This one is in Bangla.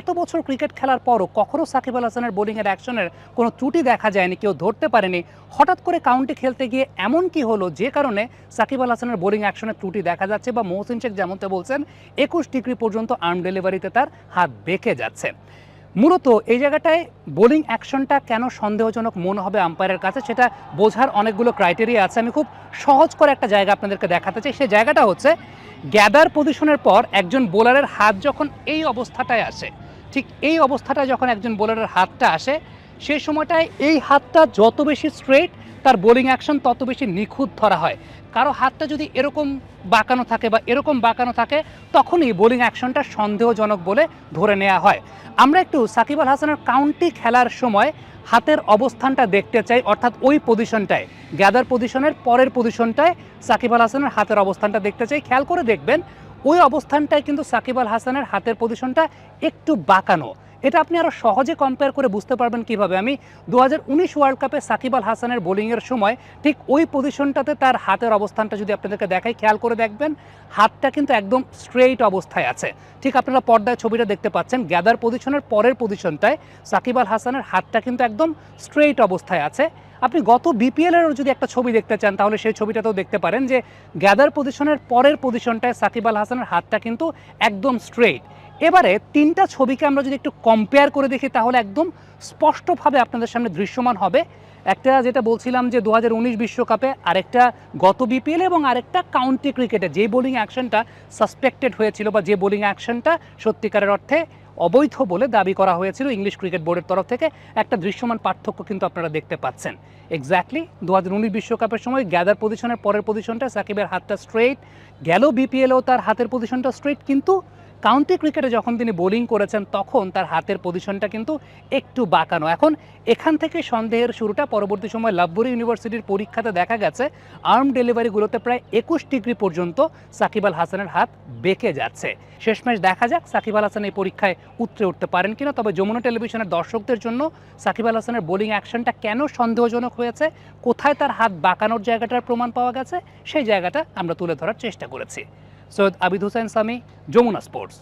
এত বছর ক্রিকেট খেলার পরও কখনো সাকিব আল হাসানের বোলিংয়ের অ্যাকশনের কোনো ত্রুটি দেখা যায়নি, কেউ ধরতে পারেনি। হঠাৎ করে কাউন্টি খেলতে গিয়ে এমন কি হলো যে কারণে সাকিব আল হাসানের বোলিং অ্যাকশনের ত্রুটি দেখা যাচ্ছে বা মহসিন শেখ যেমনটা বলছেন, একুশ ডিগ্রি পর্যন্ত আর্ম ডেলিভারিতে তার হাত বেঁকে যাচ্ছে। মূলত এই জায়গাটায় বোলিং অ্যাকশনটা কেন সন্দেহজনক মনে হবে আম্পায়ারের কাছে সেটা বোঝার অনেকগুলো ক্রাইটেরিয়া আছে। আমি খুব সহজ করে একটা জায়গা আপনাদেরকে দেখাতে চাই। সেই জায়গাটা হচ্ছে গ্যাদার পজিশনের পর একজন বোলারের হাত যখন এই অবস্থাটায় আসে, ঠিক এই অবস্থাটা যখন একজন বোলারের হাতটা আসে সেই সময়টায় এই হাতটা যত বেশি স্ট্রেট তার বোলিং অ্যাকশন তত বেশি নিখুঁত ধরা হয়। কারও হাতটা যদি এরকম বাঁকানো থাকে বা এরকম বাঁকানো থাকে, তখনই বোলিং অ্যাকশনটা সন্দেহজনক বলে ধরে নেওয়া হয়। আমরা একটু সাকিব আল হাসানের কাউন্টি খেলার সময় হাতের অবস্থানটা দেখতে চাই, অর্থাৎ ওই পজিশনটায় গ্যাদার পজিশনের পরের পজিশনটায় সাকিব আল হাসানের হাতের অবস্থানটা দেখতে চাই। খেয়াল করে দেখবেন, ওই অবস্থানটায় কিন্তু সাকিব আল হাসানের হাতের পজিশনটা একটু বাঁকানো। এটা আপনি আরও সহজে কম্পেয়ার করে বুঝতে পারবেন কীভাবে। আমি দু হাজার উনিশ ওয়ার্ল্ড কাপে সাকিব আল হাসানের বোলিংয়ের সময় ঠিক ওই পজিশনটাতে তার হাতের অবস্থানটা যদি আপনাদেরকে দেখাই, খেয়াল করে দেখবেন, হাতটা কিন্তু একদম স্ট্রেইট অবস্থায় আছে। ঠিক আপনারা পর্দায় ছবিটা দেখতে পাচ্ছেন গ্যাদার পজিশনের পরের পজিশনটায় সাকিব আল হাসানের হাতটা কিন্তু একদম স্ট্রেইট অবস্থায় আছে। আপনি গত বিপিএলেরও যদি একটা ছবি দেখতে চান, তাহলে সেই ছবিটাতেও দেখতে পারেন যে গ্যাদার পজিশনের পরের পজিশনটায় সাকিব আল হাসানের হাতটা কিন্তু একদম স্ট্রেইট এবারে তিনটা ছবিকে আমরা যদি একটু কম্পেয়ার করে দেখি, তাহলে একদম স্পষ্টভাবে আপনাদের সামনে দৃশ্যমান হবে। একটা যেটা বলছিলাম যে দু বিশ্বকাপে আরেকটা গত বিপিএল এবং আরেকটা কাউন্টি ক্রিকেটে যে বোলিং অ্যাকশনটা সাসপেক্টেড হয়েছিল বা যে বোলিং অ্যাকশনটা সত্যিকারের অর্থে অবৈধ বলে দাবি করা হয়েছিল ইংলিশ ক্রিকেট বোর্ডের তরফ থেকে, একটা দৃশ্যমান পার্থক্য কিন্তু আপনারা দেখতে পাচ্ছেন। এক্স্যাক্টলি দু বিশ্বকাপের সময় গ্যাদার পজিশনের পরের পজিশনটা সাকিবের হাতটা স্ট্রেইট গেল বিপিএলও তার হাতের পজিশনটা স্ট্রেইট কিন্তু কাউন্টি ক্রিকেটে যখন তিনি বোলিং করেছেন, তখন তার হাতের পজিশনটা কিন্তু একটু বাঁকানো। এখন এখান থেকে সন্দেহের শুরুটা, পরবর্তী সময় লাভবুরি ইউনিভার্সিটির পরীক্ষাতে দেখা গেছে, আর্ম ডেলিভারিগুলোতে প্রায় একুশ ডিগ্রি পর্যন্ত সাকিব আল হাসানের হাত বেঁকে যাচ্ছে। শেষমেশ দেখা যাক সাকিব আল হাসান এই পরীক্ষায় উতরে উঠতে পারেন কিনা। তবে যমুনা টেলিভিশনের দর্শকদের জন্য সাকিব আল হাসানের বোলিং অ্যাকশনটা কেন সন্দেহজনক হয়েছে, কোথায় তার হাত বাঁকানোর জায়গাটার প্রমাণ পাওয়া গেছে, সেই জায়গাটা আমরা তুলে ধরার চেষ্টা করেছি। সৈয়দ আবিদ হুসাইন সামি যমুনা স্পোর্টস।